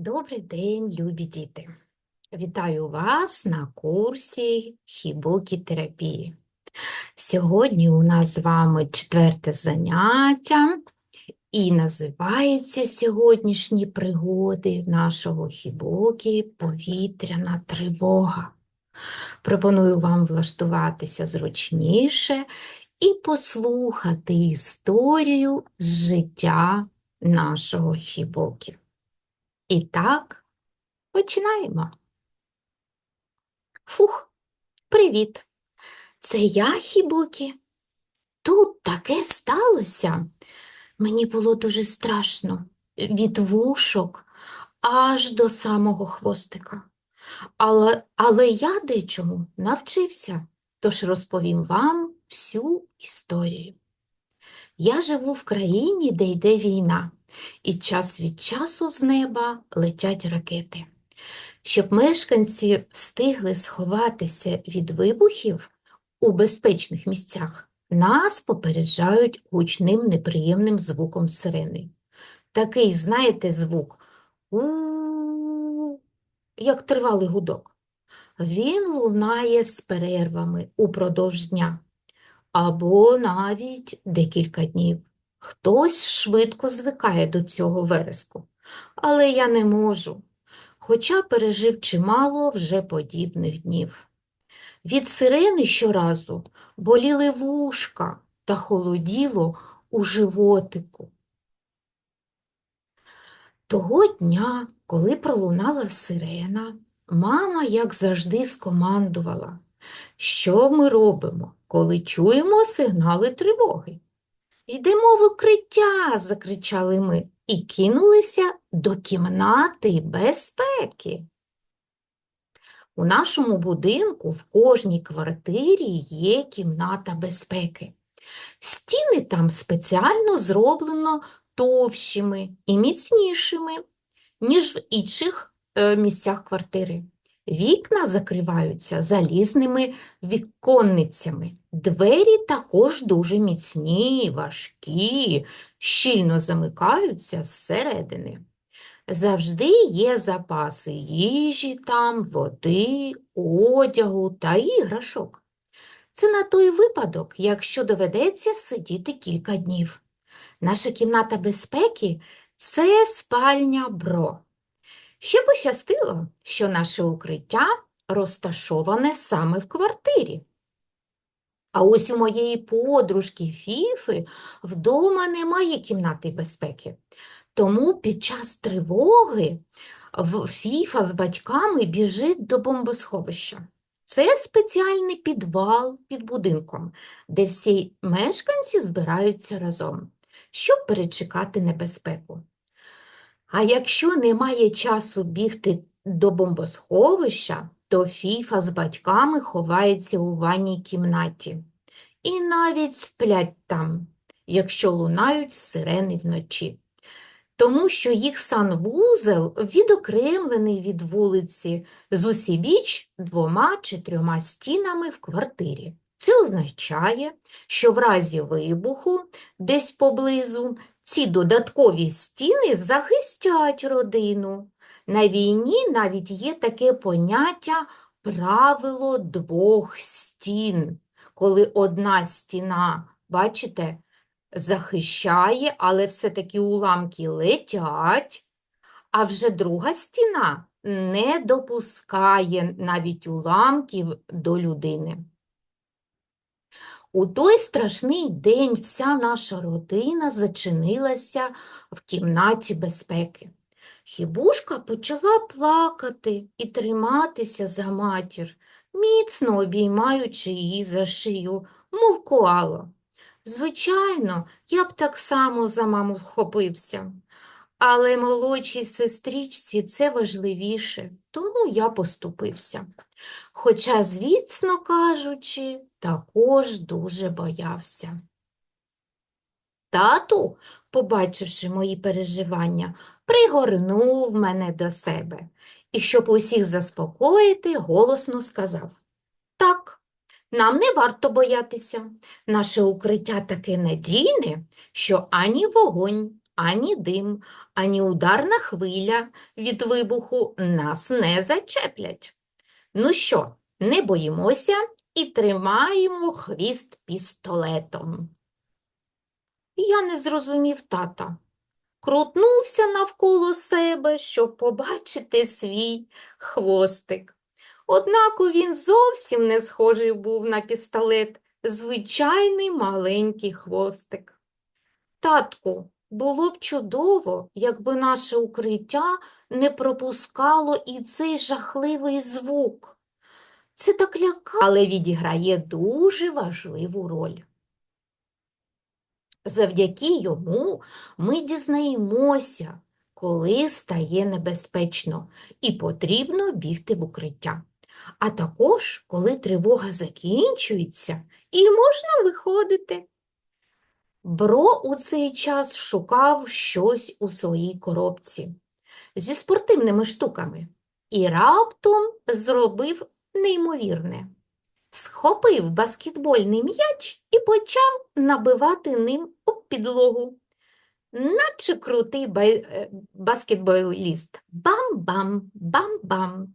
Добрий день, любі діти! Вітаю вас на курсі хібукі-терапії. Сьогодні у нас з вами четверте заняття, і називається сьогоднішні пригоди нашого хібукі повітряна тривога. Пропоную вам влаштуватися зручніше і послухати історію з життя нашого хібукі. І так, починаємо. Фух, привіт. Це я, Хібукі. Тут таке сталося. Мені було дуже страшно від вушок аж до самого хвостика. Але, але я дечому навчився, тож розповім вам всю історію. Я живу в країні, де йде війна і час від часу з неба летять ракети. Щоб мешканці встигли сховатися від вибухів у безпечних місцях, нас попереджають гучним неприємним звуком сирени. Такий, знаєте, звук у як тривалий гудок. Він лунає з перервами упродовж дня або навіть декілька днів. Хтось швидко звикає до цього вереску, але я не можу, хоча пережив чимало вже подібних днів. Від сирени щоразу боліли вушка та холоділо у животику. Того дня, коли пролунала сирена, мама, як завжди, скомандувала, що ми робимо, коли чуємо сигнали тривоги. Йдемо в укриття, закричали ми і кинулися до кімнати безпеки. У нашому будинку в кожній квартирі є кімната безпеки. Стіни там спеціально зроблено товщими і міцнішими, ніж в інших е, місцях квартири. Вікна закриваються залізними віконницями. Двері також дуже міцні, важкі, щільно замикаються зсередини. Завжди є запаси їжі там, води, одягу та іграшок. Це на той випадок, якщо доведеться сидіти кілька днів. Наша кімната безпеки це спальня бро. Ще пощастило, що наше укриття розташоване саме в квартирі. А ось у моєї подружки Фіфи вдома немає кімнати безпеки. Тому під час тривоги Фіфа з батьками біжить до бомбосховища. Це спеціальний підвал під будинком, де всі мешканці збираються разом, щоб перечекати небезпеку. А якщо немає часу бігти до бомбосховища, то Фіфа з батьками ховається у ванній кімнаті. І навіть сплять там, якщо лунають сирени вночі. Тому що їх санвузел відокремлений від вулиці з усібіч двома чи трьома стінами в квартирі. Це означає, що в разі вибуху десь поблизу ці додаткові стіни захистять родину. На війні навіть є таке поняття правило двох стін, коли одна стіна, бачите, захищає, але все-таки уламки летять, а вже друга стіна не допускає навіть уламків до людини. У той страшний день вся наша родина зачинилася в кімнаті безпеки. Хібушка почала плакати і триматися за матір, міцно обіймаючи її за шию, мов коала. Звичайно, я б так само за маму вхопився, але молодшій сестричці це важливіше, тому я поступився. Хоча, звісно кажучи, також дуже боявся. Тату, побачивши мої переживання, пригорнув мене до себе і, щоб усіх заспокоїти, голосно сказав Так, нам не варто боятися. Наше укриття таке надійне, що ані вогонь, ані дим, ані ударна хвиля від вибуху нас не зачеплять. Ну що, не боїмося і тримаємо хвіст пістолетом. Я не зрозумів тата. Крутнувся навколо себе, щоб побачити свій хвостик. Однак він зовсім не схожий був на пістолет, звичайний маленький хвостик. Татку, було б чудово, якби наше укриття не пропускало і цей жахливий звук. Це так лякає, але відіграє дуже важливу роль. Завдяки йому ми дізнаємося, коли стає небезпечно і потрібно бігти в укриття. А також, коли тривога закінчується і можна виходити. Бро у цей час шукав щось у своїй коробці зі спортивними штуками і раптом зробив неймовірне. Схопив баскетбольний м'яч і почав набивати ним об підлогу, наче крутий бай- е, баскетболіст. Бам-бам, бам-бам,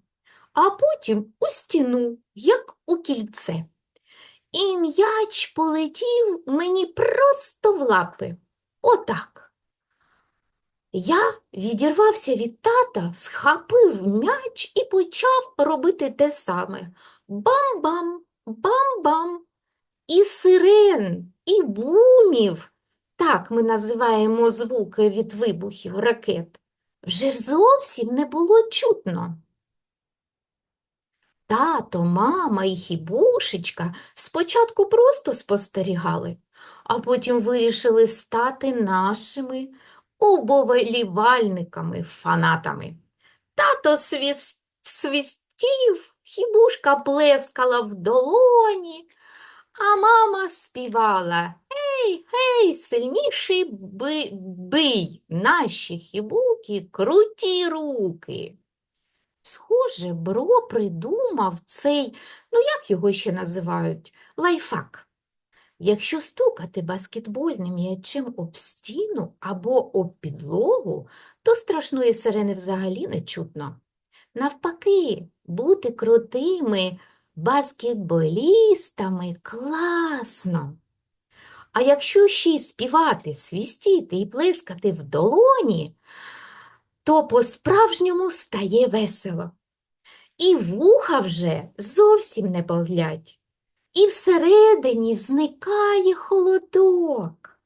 а потім у стіну, як у кільце. І м'яч полетів мені просто в лапи. Отак. Я відірвався від тата, схопив м'яч і почав робити те саме. Бам-бам, бам-бам. І сирен, і бумів. Так ми називаємо звуки від вибухів ракет. Вже зовсім не було чутно. Тато, мама і хібушечка спочатку просто спостерігали, а потім вирішили стати нашими уболівальниками, фанатами. Тато свіс... свистів, хібушка плескала в долоні, а мама співала Гей, гей, сильніший би... бий, наші хібуки, круті руки. Схоже, Бро придумав цей, ну як його ще називають, лайфхак. Якщо стукати баскетбольним м'ячем об стіну або об підлогу, то страшної сирени взагалі не чутно. Навпаки, бути крутими баскетболістами класно. А якщо ще й співати, свістіти і плескати в долоні, то по-справжньому стає весело. І вуха вже зовсім не болять, і всередині зникає холодок.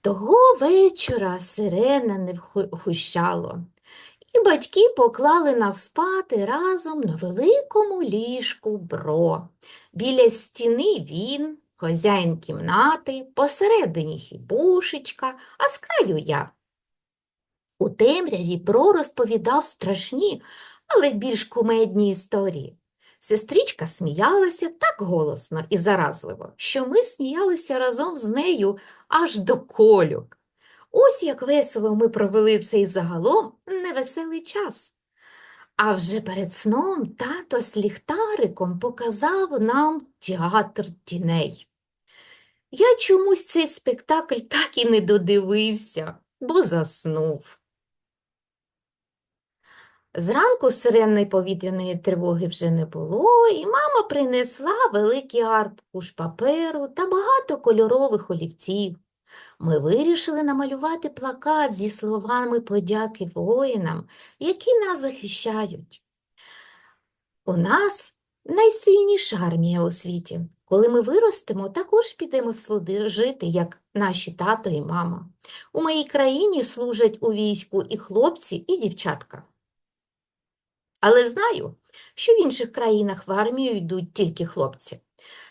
Того вечора сирена не вхущало, і батьки поклали нас спати разом на великому ліжку бро. Біля стіни він, хазяїн кімнати, посередині хібушечка, а з краю я. У темряві Бро розповідав страшні, але більш кумедні історії. Сестричка сміялася так голосно і заразливо, що ми сміялися разом з нею аж до кольок. Ось як весело ми провели цей загалом невеселий час. А вже перед сном тато з ліхтариком показав нам театр тіней. Я чомусь цей спектакль так і не додивився, бо заснув. Зранку сиренної повітряної тривоги вже не було, і мама принесла великий аркуш паперу та багато кольорових олівців. Ми вирішили намалювати плакат зі словами подяки воїнам, які нас захищають. У нас найсильніша армія у світі. Коли ми виростемо, також підемо служити, як наші тато і мама. У моїй країні служать у війську і хлопці, і дівчатка. Але знаю, що в інших країнах в армію йдуть тільки хлопці.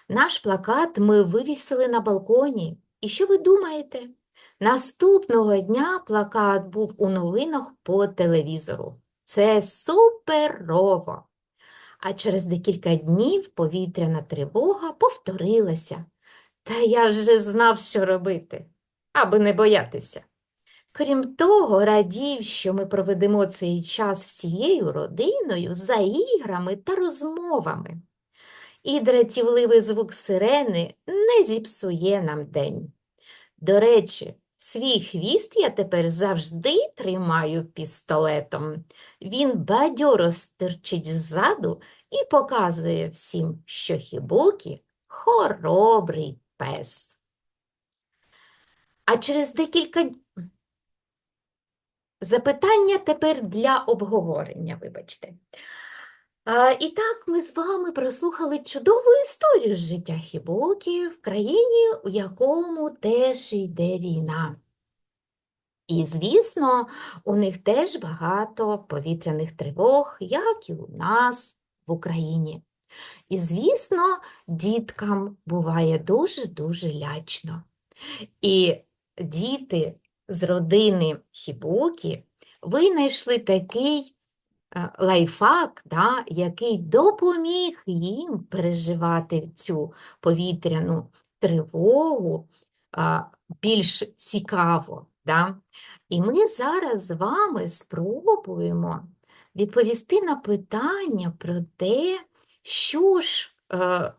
Наш плакат ми вивісили на балконі. І що ви думаєте? Наступного дня плакат був у новинах по телевізору. Це суперово! А через декілька днів повітряна тривога повторилася. Та я вже знав, що робити, аби не боятися. Крім того, радів, що ми проведемо цей час всією родиною за іграми та розмовами. І дратівливий звук сирени не зіпсує нам день. До речі, Свій хвіст я тепер завжди тримаю пістолетом. Він бадьоро стирчить ззаду і показує всім, що Хібукі хоробрий пес. А через декілька д- запитання тепер для обговорення, вибачте. А, і так ми з вами прослухали чудову історію життя Хібукі в країні, у якому теж йде війна. І, звісно, у них теж багато повітряних тривог, як і у нас в Україні. І, звісно, діткам буває дуже-дуже лячно. І діти з родини Хібукі винайшли такий е, лайфхак, да, який допоміг їм переживати цю повітряну тривогу а, більш цікаво. Да? І ми зараз з вами спробуємо відповісти на питання про те, що ж е,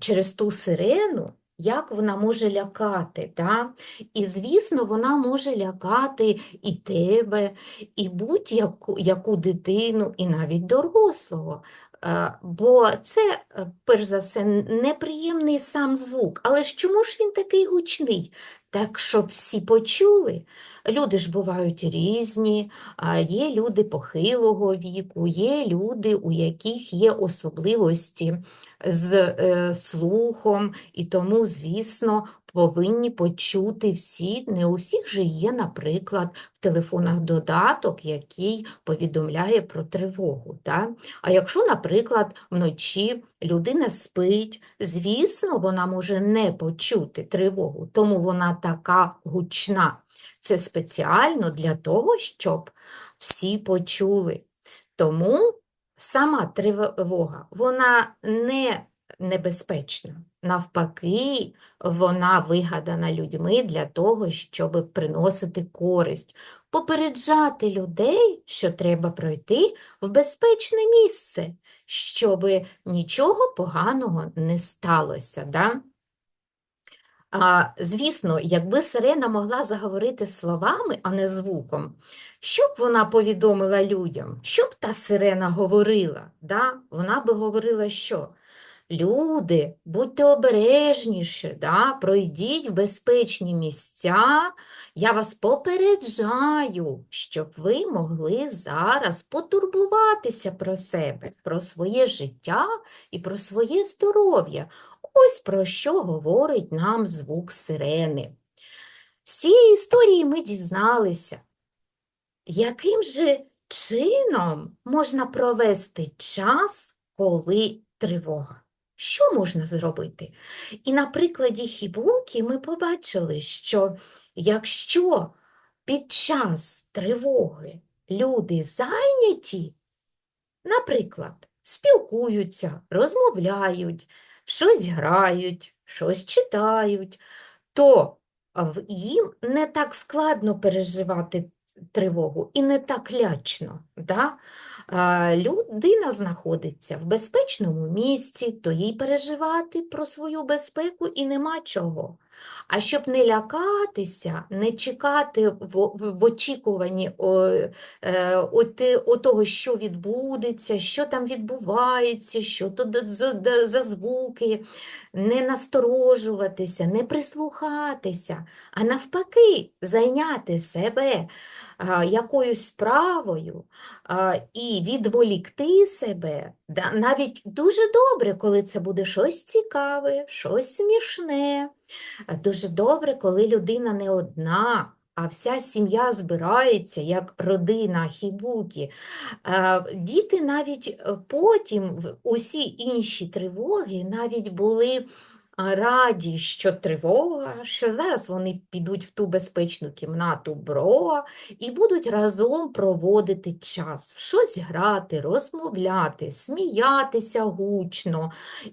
через ту сирену, як вона може лякати. Да? І, звісно, вона може лякати і тебе, і будь-яку яку дитину, і навіть дорослого. Е, Бо це, е, перш за все, неприємний сам звук. Але ж чому ж він такий гучний? Так, щоб всі почули. Люди ж бувають різні, є люди похилого віку, є люди, у яких є особливості з е, слухом, і тому, звісно, повинні почути всі. Не у всіх же є, наприклад, в телефонах додаток, який повідомляє про тривогу. Да? А якщо, наприклад, вночі людина спить, звісно, вона може не почути тривогу, тому вона така гучна. Це спеціально для того, щоб всі почули. Тому сама тривога, вона не небезпечна. Навпаки, вона вигадана людьми для того, щоб приносити користь, попереджати людей, що треба пройти в безпечне місце, щоб нічого поганого не сталося. Да? А, звісно, якби сирена могла заговорити словами, а не звуком, що б вона повідомила людям? Що б та сирена говорила? Да? Вона би говорила, що люди, будьте обережніші, да? Пройдіть в безпечні місця. Я вас попереджаю, щоб ви могли зараз потурбуватися про себе, про своє життя і про своє здоров'я. Ось про що говорить нам звук сирени. З цієї історії ми дізналися, яким же чином можна провести час, коли тривога. Що можна зробити? І на прикладі Хібукі ми побачили, що якщо під час тривоги люди зайняті, наприклад, спілкуються, розмовляють, щось грають, щось читають, то їм не так складно переживати тривогу і не так лячно. Да? Людина знаходиться в безпечному місці, то їй переживати про свою безпеку і нема чого. А щоб не лякатися, не чекати в, в, очікуванні о, е, оти- отого, що відбудеться, що там відбувається, що то за- за звуки, не насторожуватися, не прислухатися, а навпаки, зайняти себе якоюсь справою і відволікти себе, навіть дуже добре, коли це буде щось цікаве, щось смішне. Дуже добре, коли людина не одна, а вся сім'я збирається, як родина Хібукі. А, Діти навіть е, потім, усі інші тривоги, навіть були раді, що тривога, що зараз вони підуть в ту безпечну кімнату Броа і будуть разом проводити час, в щось грати, розмовляти, сміятися гучно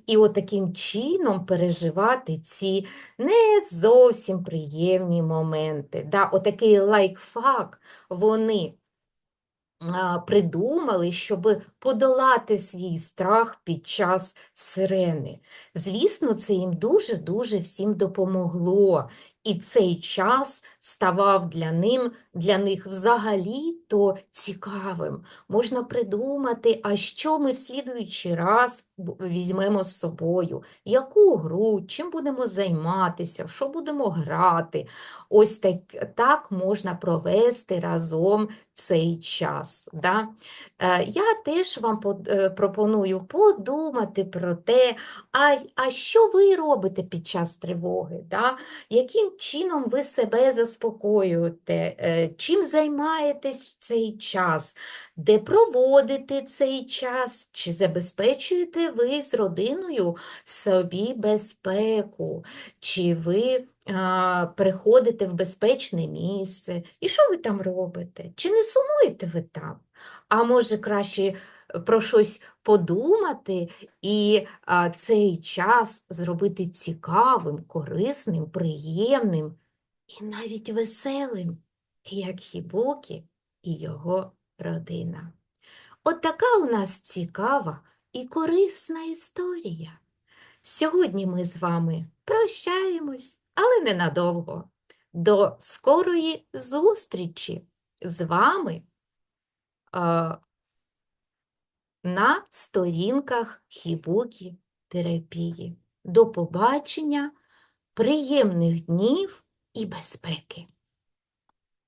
і от таким чином переживати ці не зовсім приємні моменти. Да, отакий лайфхак вони придумали, щоб подолати свій страх під час сирени. Звісно, це їм дуже-дуже всім допомогло. І цей час ставав для, ним, для них взагалі-то цікавим. Можна придумати, а що ми в слідуючий раз візьмемо з собою, яку гру, чим будемо займатися, що будемо грати. Ось так, так можна провести разом цей час. Да? Е, Я теж вам е, пропоную подумати про те, а, а що ви робите під час тривоги? Да? Яким чином ви себе заспокоюєте? Е, Чим займаєтесь в цей час? Де проводите цей час? Чи забезпечуєте ви з родиною собі безпеку? Чи ви а, приходите в безпечне місце? І що ви там робите? Чи не сумуєте ви там? А може краще про щось подумати і а, цей час зробити цікавим, корисним, приємним і навіть веселим, як Хібукі і його родина. От така у нас цікава і корисна історія. Сьогодні ми з вами прощаємось, але ненадовго. До скорої зустрічі з вами на сторінках Хібукі терапії. До побачення, приємних днів і безпеки!